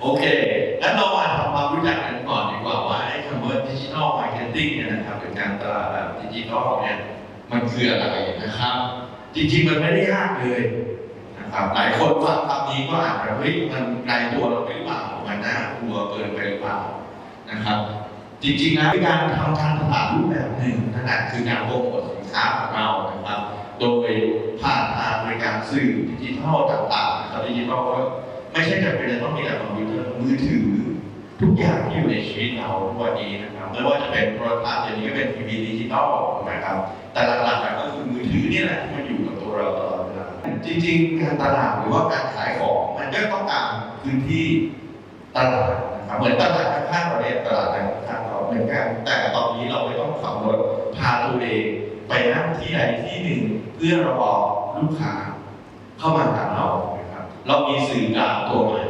โอเค งั้นเรามาทำความรู้จักกันก่อนดีกว่าว่าไอ้คำว่าดิจิทัลมาร์เก็ตติ้งเนี่ยนะครับหรือการตลาดแบบดิจิทัลเนี่ยมันคืออะไรนะครับ จริงๆมันไม่ได้ยากเลยนะครับหลายคนฟังคำนี้ก็อาจจะเฮ้ยมันไกลตัวเราหรือเปล่ามันน่ากลัวเกินไปหรือเปล่านะครับ จริงๆแล้วเป็นการทำการตลาดรูปแบบหนึ่งนั่นแหละคือการโปรโมทสินค้าของเรานะครับ โดยผ่านทางบริการสื่อดิจิทัลต่างๆนะครับดิจิทัลก็ ไม่ใช่จำเป็นจะต้องมีแต่คอมพิวเตอร์มือถือ ทุกอย่างที่อยู่ในชีวิตเราทุกวันนี้นะครับไม่ว่าจะเป็นโทรทัศน์อย่างนี้ก็เป็นทีวีดิจิตอลนะครับแต่หลักๆก็คือมือถือนี่แหละที่มันอยู่กับตัวเราตลอดเวลาจริง ๆ การตลาดหรือว่าการขายของมันก็ต้องการพื้นที่ตลาดนะครับเหมือนตลาดข้างๆเราเนี่ยตลาดข้างๆเราเหมือนกันแต่ตอนนี้เราไม่ต้องขับรถพาตัวเองไปนั่งที่ใดที่หนึ่งเพื่อรอลูกค้าเข้ามาหาเรา เรามีสื่อกลางตัวใหม่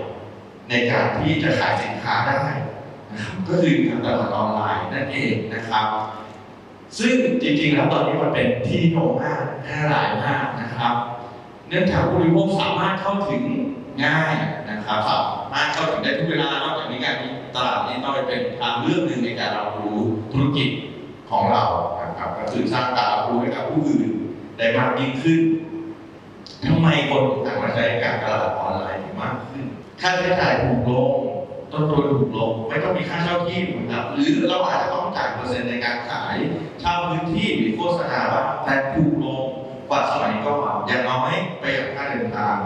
ในการที่จะขายสินค้าได้นะครับก็คือการตลาดออนไลน์นั่นเองนะครับ ซึ่งจริงๆ แล้วตอนนี้มันเป็นที่นิยมมากแพร่หลายมากนะครับ เนื่องจากผู้บริโภคสามารถเข้าถึงง่ายนะครับสามารถเข้าถึงได้ทุกเวลานอกจากนี้การมีตลาดนี้ต้องเป็นทางเลือกหนึ่งในการรับรู้ธุรกิจของเรานะครับก็คือสร้างการรับรู้ให้กับผู้อื่นได้มากยิ่งขึ้น ทำไมคนถึงหันมาใช้การตลาดออนไลน์มากขึ้น ค่าใช้จ่ายถูกลง ต้นทุนถูกลง ไม่ต้องมีค่าเช่าที่นะครับ หรือเราอาจจะต้องจ่ายเปอร์เซ็นต์ในการขายเช่าพื้นที่หรือโฆษณาบ้างแต่ถูกลงกว่าสมัยก่อนอย่างน้อยไประหยัดค่าเดินทาง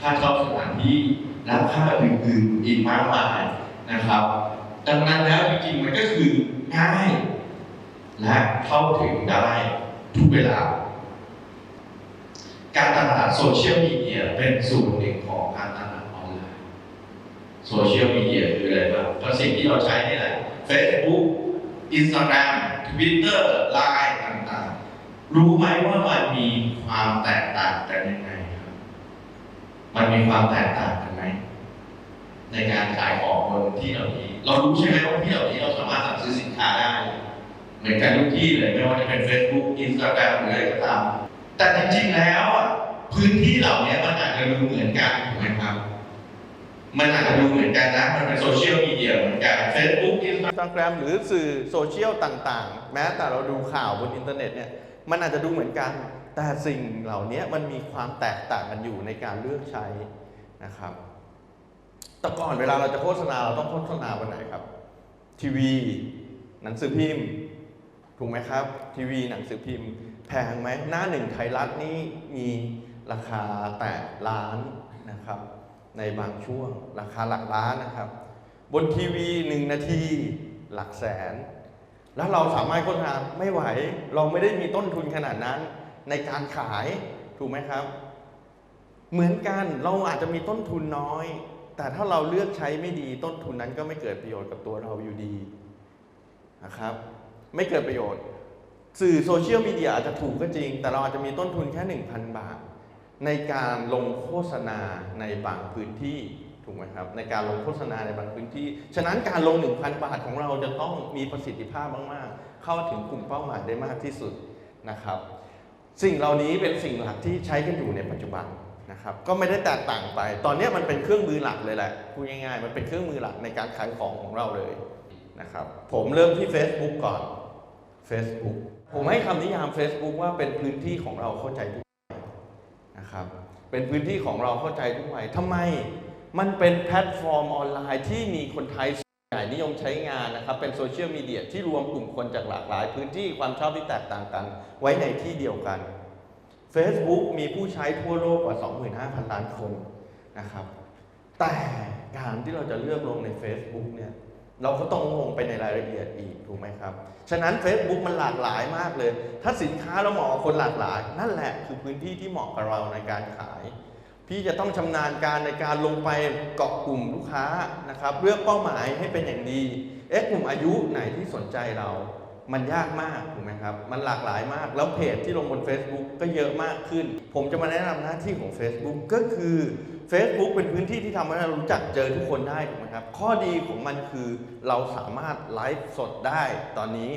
ค่าเช่าสถานที่ และค่าอื่นๆอีกมากมายนะครับ ดังนั้นแล้วจริงๆมันก็คือง่าย และเข้าถึงได้ทุกเวลา การตลาดโซเชียลมีเดียเป็นส่วนหนึ่งของการตลาดออนไลน์โซเชียลมีเดียคืออะไรบ้างก็สิ่งที่เราใช้นี่แหละ Facebook Instagram Twitter Line ต่างๆ รู้ไหมว่ามันมีความแตกต่างกันยังไงครับ มันมีความแตกต่างกันไหมในการขายของบนที่เหล่านี้ เรารู้ใช่ไหมว่าที่เหล่านี้เราสามารถสั่งซื้อสินค้าได้ เหมือนกันทุกที่เลยไม่ว่าจะเป็น Facebook Instagram หรืออะไรก็ตาม แต่จริงๆแล้วอะพื้นที่เหล่านี้มันอาจจะดูเหมือนกันถูกไหมครับ มันอาจจะดูเหมือนกันนะ มันเป็นโซเชียลมีเดียเหมือนกัน Facebook อินสตาแกรมหรือสื่อโซเชียลต่างๆ แม้แต่เราดูข่าวบนอินเทอร์เน็ตเนี่ย มันอาจจะดูเหมือนกัน แต่สิ่งเหล่านี้มันมีความแตกต่างกันอยู่ในการเลือกใช้นะครับ แต่ก่อนเวลาเราจะโฆษณาเราต้องโฆษณาวันไหนครับ ทีวี หนังสือพิมพ์ ถูกไหมครับ ทีวี หนังสือพิมพ์ พงไหมหน้าหนึ่งไทยรัฐนี่มีราคาแต่ล้านนะครับ ในบางช่วงราคาหลักล้านนะครับ บนทีวีหนึ่งนาทีหลักแสน แล้วเราสามารถโฆษณาไม่ไหว เราไม่ได้มีต้นทุนขนาดนั้นในการขายถูกไหมครับ เหมือนกันเราอาจจะมีต้นทุนน้อย แต่ถ้าเราเลือกใช้ไม่ดีต้นทุนนั้นก็ไม่เกิดประโยชน์กับตัวเราอยู่ดีนะครับ ไม่เกิดประโยชน์ สื่อโซเชียลมีเดียอาจจะถูกก็จริง แต่เราอาจจะมีต้นทุนแค่ 1,000 บาท ในการลงโฆษณาในบางพื้นที่ถูกไหมครับในการลงโฆษณาในบางพื้นที่ ฉะนั้นการลง 1,000 บาทของเราจะต้องมีประสิทธิภาพมาก ๆ เข้าถึงกลุ่มเป้าหมายได้มากที่สุดนะครับ สิ่งเหล่านี้เป็นสิ่งหลักที่ใช้กันอยู่ในปัจจุบันนะครับก็ไม่ได้แตกต่างไป ตอนนี้มันเป็นเครื่องมือหลักเลยแหละพูดง่ายๆ มันเป็นเครื่องมือหลักในการขายของของเราเลยนะครับผมเริ่มที่ Facebook ก่อน Facebook ผมให้คำนิยาม Facebook ว่าเป็นพื้นที่ของเราเข้าใจทุกวัยนะครับ เป็นพื้นที่ของเราเข้าใจทุกวัยทำไมมันเป็นแพลตฟอร์มออนไลน์ที่มีคนไทยส่วนใหญ่นิยมใช้งานนะครับ เป็นโซเชียลมีเดียที่รวมกลุ่มคนจากหลากหลาย พื้นที่ความชอบที่แตกต่างกัน ไว้ในที่เดียวกัน Facebook มีผู้ใช้ทั่วโลกกว่า 25,000 ล้านคนนะครับ แต่การที่เราจะเลือกลงใน Facebook เนี่ย เราก็ต้องลงไปในรายละเอียดอีกถูกไหมครับ ฉะนั้น Facebook มันหลากหลายมากเลย ถ้าสินค้าเราเหมาะกับคนหลากหลาย นั่นแหละคือพื้นที่ที่เหมาะกับเราในการขาย พี่จะต้องชำนาญการในการลงไปเกาะกลุ่มลูกค้านะครับเลือกเป้าหมายให้เป็นอย่างดีเอ๊ะกลุ่มอายุไหนที่สนใจเรา มันยากมากถูกไหมครับ มันหลากหลายมาก แล้วเพจที่ลงบน Facebook ก็เยอะมากขึ้น ผมจะมาแนะนำหน้าที่ของ Facebook ก็คือ Facebook เป็นพื้นที่ที่ทำให้เรารู้จักเจอทุกคนได้ถูกไหมครับ ข้อดีของมันคือเราสามารถไลฟ์สดได้ตอนนี้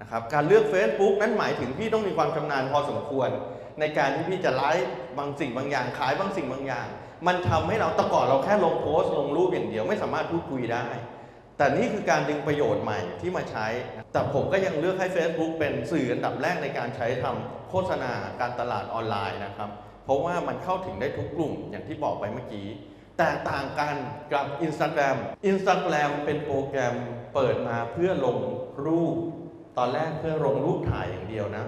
นะครับ การเลือก Facebook นั้นหมายถึงพี่ต้องมีความชำนาญพอสมควร ในการที่พี่จะไลฟ์บางสิ่งบางอย่าง ขายบางสิ่งบางอย่าง มันทำให้เราแต่ก่อนเราแค่ลงโพสต์ลงรูปอย่างเดียวไม่สามารถพูดคุยได้ แต่นี่คือการดึงประโยชน์ใหม่ที่มาใช้ แต่ผมก็ยังเลือกให้ Facebook เป็นสื่ออันดับแรกในการใช้ทำโฆษณาการตลาดออนไลน์นะครับ เพราะว่ามันเข้าถึงได้ทุกกลุ่มอย่างที่บอกไปเมื่อกี้ แตกต่างกันกับ Instagram Instagram เป็นโปรแกรมเปิดมาเพื่อลงรูป ตอนแรกเพื่อลงรูปถ่ายอย่างเดียวนะ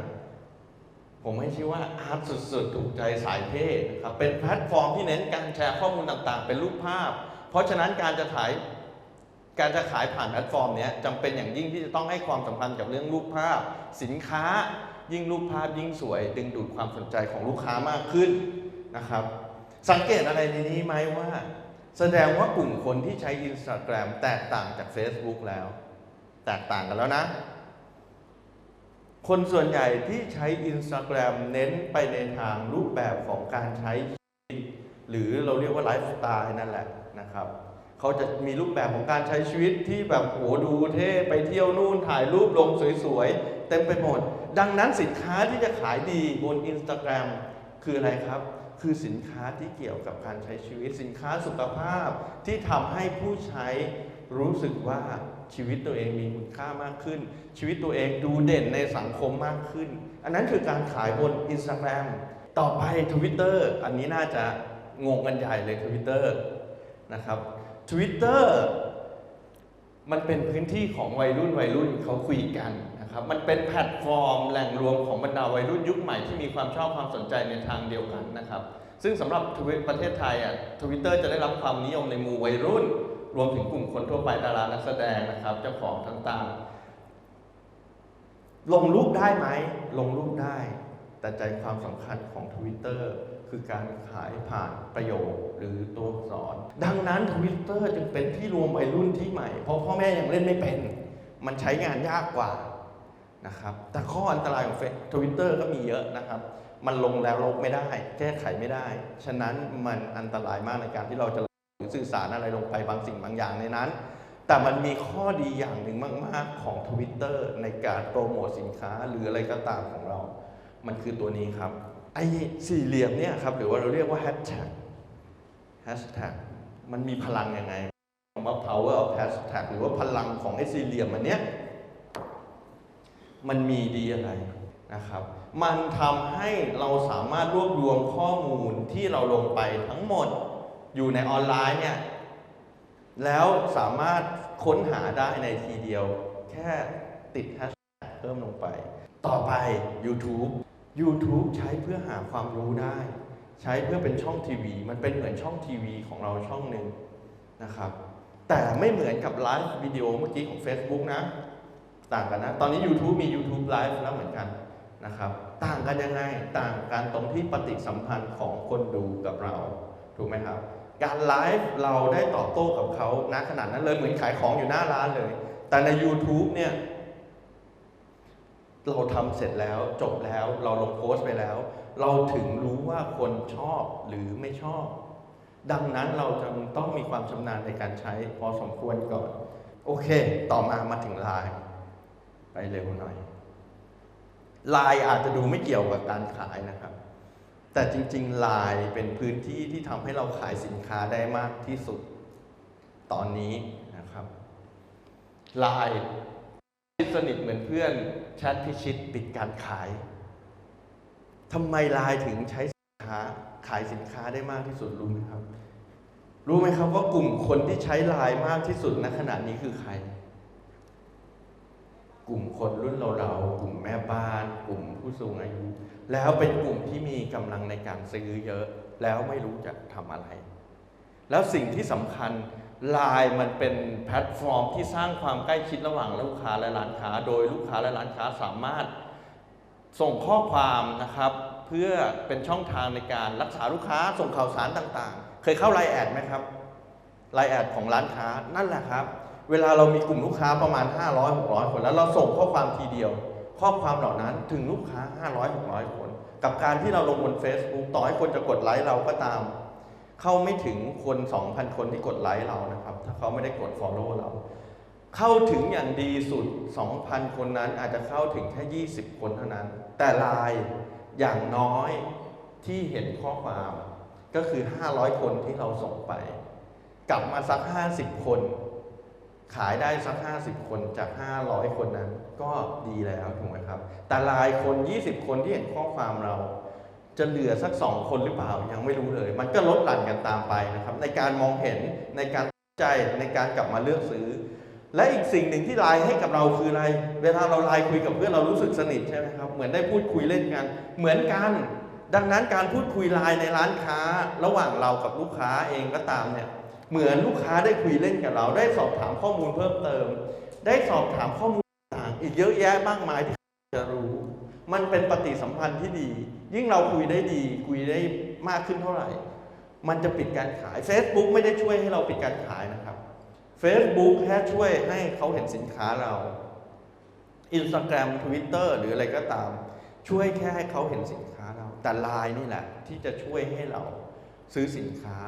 ผมให้ชื่อว่าอาร์ตสุดๆ ถูกใจสายเท่นะครับ เป็นแพลตฟอร์มที่เน้นการแชร์ข้อมูลต่างๆ เป็นรูปภาพ เพราะฉะนั้นการจะถ่าย การจะขายผ่านแพลตฟอร์มเนี้ยจำเป็นอย่างยิ่งที่จะต้องให้ความสำคัญกับเรื่องรูปภาพ สินค้ายิ่งรูปภาพยิ่งสวย ดึงดูดความสนใจของลูกค้ามากขึ้นนะครับ สังเกตอะไรในนี้ไหมว่า แสดงว่ากลุ่มคนที่ใช้ Instagram แตกต่างจาก Facebook แล้ว แตกต่างกันแล้วนะ คนส่วนใหญ่ที่ใช้ Instagram เน้นไปในทางรูปแบบของการใช้ชีวิตหรือเราเรียกว่าไลฟ์สไตล์นั่นแหละนะครับ เขาจะมีรูปแบบของการใช้ชีวิตที่แบบโหดูเท่ไปเที่ยวนู่นถ่ายรูปลงสวยๆ เต็มไปหมด ดังนั้นสินค้าที่จะขายดีบน Instagram คืออะไรครับ คือสินค้าที่เกี่ยวกับการใช้ชีวิตสินค้าสุขภาพที่ทำให้ผู้ใช้รู้สึกว่าชีวิตตัวเองมีคุณค่ามากขึ้น ชีวิตตัวเองดูเด่นในสังคมมากขึ้น อันนั้นคือการขายบน Instagram ต่อไป Twitter อันนี้น่าจะงงกันใหญ่เลย Twitter นะครับ Twitter มันเป็นพื้นที่ของวัยรุ่นวัยรุ่นเขาคุยกันนะครับ มันเป็นแพลตฟอร์มแหล่งรวมของบรรดาวัยรุ่นยุคใหม่ที่มีความชอบความสนใจในทางเดียวกันนะครับ ซึ่งสำหรับทวิประเทศไทยอะทวิตเตอร์จะได้รับความนิยมในหมู่วัยรุ่น รวมถึงกลุ่มคนทั่วไปดารานักแสดงนะครับเจ้าของต่างๆ ลงรูปได้ไหม ลงรูปได้ แต่ใจความสำคัญของ Twitter คือการขายผ่านประโยคหรือตัวอักษร ดังนั้น Twitter จึงเป็นที่รวมวัยรุ่นที่ใหม่ เพราะพ่อแม่ยังเล่นไม่เป็น มันใช้งานยากกว่านะครับ แต่ข้ออันตรายของเฟซทวิตเตอร์ก็มีเยอะนะครับ มันลงแล้วลบไม่ได้ แก้ไขไม่ได้ ฉะนั้นมันอันตรายมากในการที่เราจะหรือสื่อสารอะไรลงไปบางสิ่งบางอย่างในนั้น แต่มันมีข้อดีอย่างหนึ่งมาก ๆ ของ Twitter ในการโปรโมทสินค้าหรืออะไรก็ตามของเรา มันคือตัวนี้ครับ ไอ้สี่เหลี่ยมเนี่ยครับหรือว่าเราเรียกว่าแฮชแท็กแฮชแท็กมันมีพลังยังไงคำว่า power of hashtag หรือว่าพลังของไอ้สี่เหลี่ยมอันเนี้ยมันมีดีอะไรนะครับ มันทำให้เราสามารถรวบรวมข้อมูลที่เราลงไปทั้งหมดอยู่ในออนไลน์เนี่ยแล้วสามารถค้นหาได้ในทีเดียว แค่ติดแฮชแท็กเพิ่มลงไป ต่อไป YouTube YouTube ใช้เพื่อหาความรู้ได้ ใช้เพื่อเป็นช่องทีวี มันเป็นเหมือนช่องทีวีของเราช่องหนึ่งนะครับ แต่ไม่เหมือนกับไลฟ์วิดีโอเมื่อกี้ของ Facebook นะ ต่างกันนะ ตอนนี้ YouTube มี YouTube Live แล้วเหมือนกันนะครับ ต่างกันยังไง ต่างกันตรงที่ปฏิสัมพันธ์ของคนดูกับเรา ถูกไหมครับ การไลฟ์เราได้ตอบโต้กับเขาณขนาดนั้นเลยเหมือนขายของอยู่หน้าร้านเลย แต่ใน YouTube เนี่ย เราทำเสร็จแล้วจบแล้วเราลงโพสต์ไปแล้ว เราถึงรู้ว่าคนชอบหรือไม่ชอบ ดังนั้นเราจะต้องมีความชำนาญในการใช้พอสมควรก่อน โอเค ต่อมามาถึงไลน์ไปเร็วหน่อยไลน์อาจจะดูไม่เกี่ยวกับการขายนะครับ แต่จริงๆไลน์เป็นพื้นที่ที่ทำให้เราขายสินค้าได้มากที่สุดตอนนี้นะครับไลน์ สนิทเหมือนเพื่อนแชทพิชิตปิดการขายทำไมไลน์ถึงใช้สินค้าขายสินค้าได้มากที่สุดรู้ไหมครับ รู้ไหมครับว่ากลุ่มคนที่ใช้ไลน์มากที่สุดณขณะนี้คือใคร กลุ่มคนรุ่นเราๆกลุ่มแม่บ้าน กลุ่มผู้สูงอายุ แล้วเป็นกลุ่มที่มีกำลังในการซื้อเยอะ แล้วไม่รู้จะทำอะไร แล้วสิ่งที่สำคัญ ไลน์มันเป็นแพลตฟอร์มที่สร้างความใกล้ชิดระหว่างลูกค้าและร้านค้า โดยลูกค้าและร้านค้าสามารถส่งข้อความนะครับ เพื่อเป็นช่องทางในการรักษาลูกค้าส่งข่าวสารต่างๆ เคยเข้าไลน์แอดไหมครับไลน์แอดของร้านค้านั่นแหละครับ เวลาเรามีกลุ่มลูกค้าประมาณ 500 600 คนแล้วเราส่งข้อความทีเดียว ข้อความเหล่านั้นถึงลูกค้า 500 600 คน กับการที่เราลงบน Facebook ต่อให้คนจะกดไลค์เราก็ตาม เข้าไม่ถึงคน 2,000 คนที่กดไลค์เรานะครับ ถ้าเขาไม่ได้กด Follow เรา เข้าถึงอย่างดีสุด 2,000 คนนั้นอาจจะเข้าถึงแค่ 20 คนเท่านั้น แต่ไลน์อย่างน้อยที่เห็นข้อความก็คือ 500 คนที่เราส่งไป กลับมาสัก 50 คน ขายได้สัก 50 คนจาก 500 คนนั้น ก็ดีแล้วถูกไหมครับ แต่รายคน 20 คนที่เห็นข้อความเรา จะเหลือสัก2คนหรือเปล่ายังไม่รู้เลย มันก็ลดหลั่นกันตามไปนะครับ ในการมองเห็นในการใจในการกลับมาเลือกซื้อ และอีกสิ่งหนึ่งที่ไลน์ให้กับเราคืออะไร เวลาเราไลน์คุยกับเพื่อนเรารู้สึกสนิทใช่ไหมครับเหมือนได้พูดคุยเล่นกัน เหมือนกัน ดังนั้นการพูดคุยไลน์ในร้านค้า ระหว่างเรากับลูกค้าเองก็ตามเนี่ยเหมือนลูกค้าได้คุยเล่นกับเรา ได้สอบถามข้อมูลเพิ่มเติม ได้สอบถามข้อมูลต่างอีกเยอะแยะมากมายที่จะรู้ มันเป็นปฏิสัมพันธ์ที่ดี ยิ่งเราคุยได้ดี คุยได้มากขึ้นเท่าไหร่ มันจะปิดการขาย Facebook ไม่ได้ช่วยให้เราปิดการขายนะครับ Facebook แค่ช่วยให้เขาเห็นสินค้าเรา Instagram Twitter หรืออะไรก็ตาม ช่วยแค่ให้เขาเห็นสินค้าเรา แต่ Line นี่แหละ ที่จะช่วยให้เราซื้อสินค้า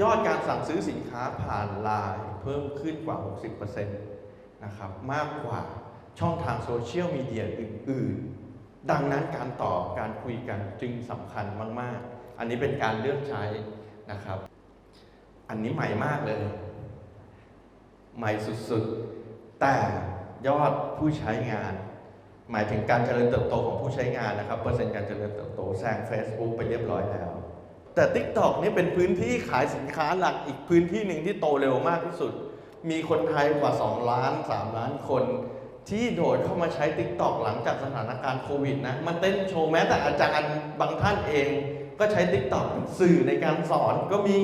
ยอดการสั่งซื้อสินค้าผ่าน Line เพิ่มขึ้นกว่า 60%นะครับมากกว่าช่องทางโซเชียลมีเดียอื่นๆ ดังนั้นการตอบการคุยกันจึงสำคัญมาก ๆ อันนี้เป็นการเลือกใช้นะครับ อันนี้ใหม่มากเลย ใหม่สุดๆ แต่ยอดผู้ใช้งาน หมายถึงการเจริญเติบโตของผู้ใช้งานนะครับ เปอร์เซ็นต์การเจริญเติบโตแซง Facebook ไปเรียบร้อยแล้ว แต่ TikTok นี่เป็นพื้นที่ขายสินค้าหลักอีกพื้นที่หนึ่งที่โตเร็วมากที่สุด มีคนไทยกว่า 2 ล้าน 3 ล้านคน ที่โดดเข้ามาใช้ TikTok หลังจากสถานการณ์โควิดนะ มันเต้นโชว์แม้แต่อาจารย์บางท่านเอง ก็ใช้ TikTok เป็นสื่อในการสอนก็มี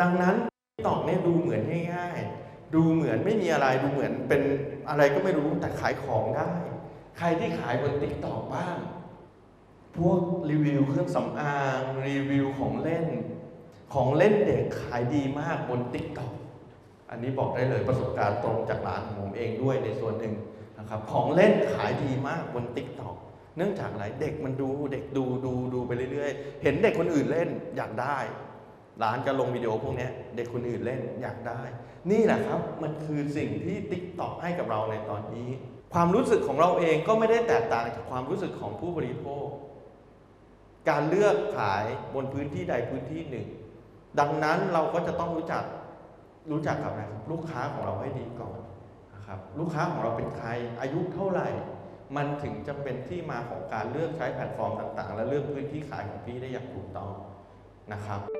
ดังนั้น TikTok เนี่ยดูเหมือนง่ายๆ ดูเหมือนไม่มีอะไรดูเหมือนเป็นอะไรก็ไม่รู้แต่ขายของได้ ใครที่ขายบน TikTok บ้าง พวกรีวิวเครื่องสำอางรีวิวของเล่น ของเล่นเด็กขายดีมากบน TikTok อันนี้บอกได้เลยประสบการณ์ตรงจากร้านของผมเองด้วยในส่วนหนึ่งนะครับของเล่นขายดีมากบน TikTok เนื่องจากอะไรเด็กมันดูเด็กดูดูดูไปเรื่อยๆ เห็นเด็กคนอื่นเล่นอยากได้ร้านจะลงวิดีโอพวกนี้เด็กคนอื่นเล่นอยากได้ นี่แหละครับมันคือสิ่งที่ TikTok ให้กับเราในตอนนี้ ความรู้สึกของเราเองก็ไม่ได้แตกต่างจากความรู้สึกของผู้บริโภค การเลือกขายบนพื้นที่ใดพื้นที่หนึ่ง ดังนั้นเราก็จะต้องรู้จัก รู้จักกับนะครับลูกค้าของเราให้ดีก่อนนะครับลูกค้าของเราเป็นใครอายุเท่าไหร่ มันถึงจะเป็นที่มาของการเลือกใช้แพลตฟอร์มต่างๆ และเลือกพื้นที่ขายของพี่ได้อย่างถูกต้องนะครับ